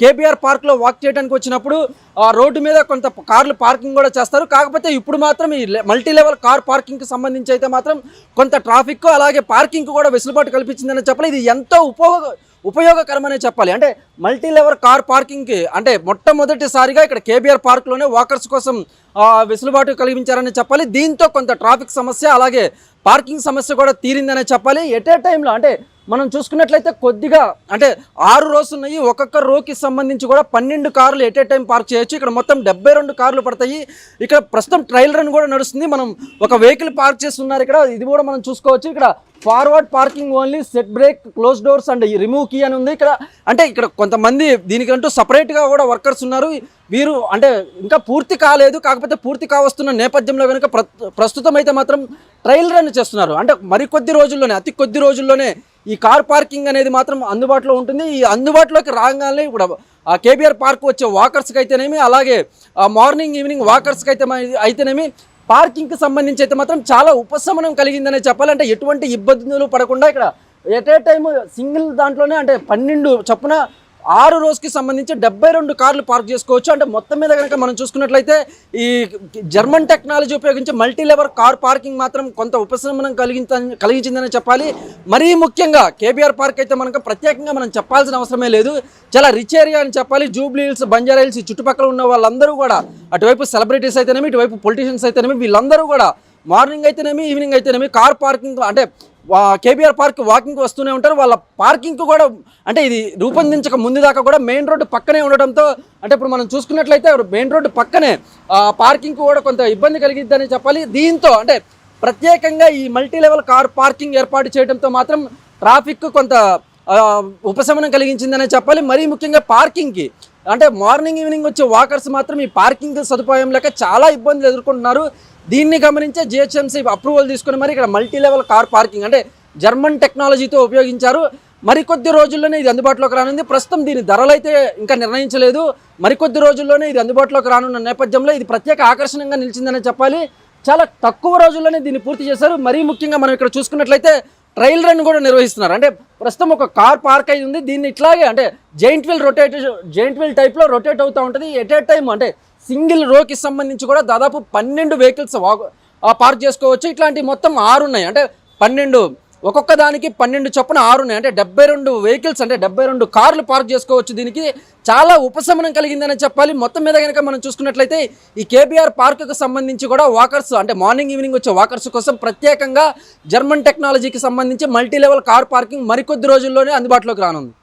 KBR పార్క్లో walk చేయడానికి వచ్చినప్పుడు ఆ రోడ్డు మీద కొంత కార్లు పార్కింగ్ కూడా చేస్తారు. కాకపోతే ఇప్పుడు మాత్రం ఈ మల్టీ లెవెల్ కార్ పార్కింగ్కి సంబంధించి అయితే మాత్రం కొంత ట్రాఫిక్ అలాగే పార్కింగ్ కూడా వెసులుబాటు కల్పించిందని చెప్పాలి. ఇది ఎంతో ఉపయోగ ఉపయోగకరమనే చెప్పాలి. అంటే మల్టీ లెవెల్ కార్ పార్కింగ్కి అంటే మొట్టమొదటిసారిగా ఇక్కడ కేబీఆర్ పార్క్లోనే వాకర్స్ కోసం వెసులుబాటు కలిగించారని చెప్పాలి. దీంతో కొంత ట్రాఫిక్ సమస్య అలాగే పార్కింగ్ సమస్య కూడా తీరిందనే చెప్పాలి. ఎట్ ఏ టైంలో అంటే మనం చూసుకున్నట్లయితే కొద్దిగా అంటే ఆరు రోజులు ఉన్నాయి ఒక్కొక్క రోకి సంబంధించి కూడా పన్నెండు కార్లు ఎట్ ఏ టైం పార్క్ చేయొచ్చు. ఇక్కడ మొత్తం డెబ్బై రెండు కార్లు పడతాయి. ఇక్కడ ప్రస్తుతం ట్రయల్ రన్ కూడా నడుస్తుంది. మనం ఒక వెహికల్ పార్క్ చేస్తున్నారు ఇక్కడ. ఇది కూడా మనం చూసుకోవచ్చు. ఇక్కడ forward parking only set brake close doors and remove key అని ఉంది. ఇక్కడ అంటే ఇక్కడ కొంతమంది దీనికంటూ సపరేట్గా కూడా వర్కర్స్ ఉన్నారు. వీరు అంటే ఇంకా పూర్తి కాలేదు. కాకపోతే పూర్తి కావస్తున్న నేపథ్యంలో కనుక ప్ర ప్రస్తుతం అయితే మాత్రం ట్రయల్ రన్ చేస్తున్నారు. అంటే మరికొద్ది రోజుల్లోనే అతి కొద్ది రోజుల్లోనే ఈ కార్ పార్కింగ్ అనేది మాత్రం అందుబాటులో ఉంటుంది. ఈ అందుబాటులోకి రాగానే ఇప్పుడు ఆ కేబీఆర్ పార్క్ వచ్చే వాకర్స్కి అయితేనేమి అలాగే ఆ మార్నింగ్ ఈవినింగ్ వాకర్స్కి అయితే అయితేనేమి పార్కింగ్కి సంబంధించి అయితే మాత్రం చాలా ఉపశమనం కలిగిందనే చెప్పాలంటే ఎటువంటి ఇబ్బందులు పడకుండా ఇక్కడ ఎట్ ఏ టైం సింగిల్ దాంట్లోనే అంటే పన్నెండు చొప్పున ఆరు రోజుకి సంబంధించి డెబ్బై రెండు కార్లు పార్క్ చేసుకోవచ్చు. అంటే మొత్తం మీద కనుక మనం చూసుకున్నట్లయితే ఈ జర్మన్ టెక్నాలజీ ఉపయోగించి మల్టీ లెవర్ కార్ పార్కింగ్ మాత్రం కొంత ఉపశమనం కలిగించ కలిగించిందని చెప్పాలి. మరీ ముఖ్యంగా కేబీఆర్ పార్క్ అయితే మనకు ప్రత్యేకంగా మనం చెప్పాల్సిన అవసరమే లేదు. చాలా రిచ్ ఏరియా అని చెప్పాలి. జూబ్లీ హిల్స్ బంజారా హిల్స్ చుట్టుపక్కల ఉన్న వాళ్ళందరూ కూడా అటువైపు సెలబ్రిటీస్ అయితేనేమి ఇటువైపు పొలిటీషియన్స్ అయితేనేమి వీళ్ళందరూ కూడా మార్నింగ్ అయితేనేమి ఈవినింగ్ అయితేనేమి కార్ పార్కింగ్ అంటే కేబీఆర్ పార్క్ వాకింగ్ వస్తూనే ఉంటారు. వాళ్ళ పార్కింగ్కి కూడా అంటే ఇది రూపొందించక ముందు దాకా కూడా మెయిన్ రోడ్డు పక్కనే ఉండడంతో అంటే ఇప్పుడు మనం చూసుకున్నట్లయితే మెయిన్ రోడ్డు పక్కనే పార్కింగ్ కూడా కొంత ఇబ్బంది కలిగిద్దని చెప్పాలి. దీంతో అంటే ప్రత్యేకంగా ఈ మల్టీ లెవెల్ కార్ పార్కింగ్ ఏర్పాటు చేయడంతో మాత్రం ట్రాఫిక్ కొంత ఉపశమనం కలిగించిందనే చెప్పాలి. మరీ ముఖ్యంగా పార్కింగ్కి అంటే మార్నింగ్ ఈవినింగ్ వచ్చే వాకర్స్ మాత్రం ఈ పార్కింగ్ సదుపాయం లేక చాలా ఇబ్బందులు ఎదుర్కొంటున్నారు. దీన్ని గమనించే జిహెచ్ఎంసీ అప్రూవల్ తీసుకుని మరి ఇక్కడ మల్టీ లెవెల్ కార్ పార్కింగ్ అంటే జర్మన్ టెక్నాలజీతో ఉపయోగించారు. మరికొద్ది రోజుల్లోనే ఇది అందుబాటులోకి రానుంది. ప్రస్తుతం దీని ధరలు అయితే ఇంకా నిర్ణయించలేదు. మరికొద్ది రోజుల్లోనే ఇది అందుబాటులోకి రానున్న నేపథ్యంలో ఇది ప్రత్యేక ఆకర్షణంగా నిలిచిందనే చెప్పాలి. చాలా తక్కువ రోజుల్లోనే దీన్ని పూర్తి చేశారు. మరీ ముఖ్యంగా మనం ఇక్కడ చూసుకున్నట్లయితే ట్రయల్ రన్ కూడా నిర్వహిస్తున్నారు. అంటే ప్రస్తుతం ఒక కార్ పార్క్ అయి ఉంది. దీన్ని ఇట్లాగే అంటే giant wheel rotate giant wheel టైప్లో రొటేట్ అవుతూ ఉంటుంది. ఎట్ ఏ టైం అంటే సింగిల్ రోకి సంబంధించి కూడా దాదాపు పన్నెండు వెహికల్స్ పార్క్ చేసుకోవచ్చు. ఇట్లాంటి మొత్తం ఆరు ఉన్నాయి. అంటే పన్నెండు ఒక్కొక్క దానికి పన్నెండు చొప్పున ఆరు ఉన్నాయి. అంటే డెబ్బై రెండు వెహికల్స్ అంటే డెబ్బై రెండు కార్లు పార్క్ చేసుకోవచ్చు దీనికి. చాలా ఉపశమనం కలిగిందని చెప్పాలి. మొత్తం మీద కనుక మనం చూసుకున్నట్లయితే ఈ కేబీఆర్ పార్కుకు సంబంధించి కూడా వాకర్స్ అంటే మార్నింగ్ ఈవినింగ్ వచ్చే వాకర్స్ కోసం ప్రత్యేకంగా జర్మన్ టెక్నాలజీకి సంబంధించి మల్టీ లెవెల్ కార్ పార్కింగ్ మరికొద్ది రోజుల్లోనే అందుబాటులోకి రానుంది.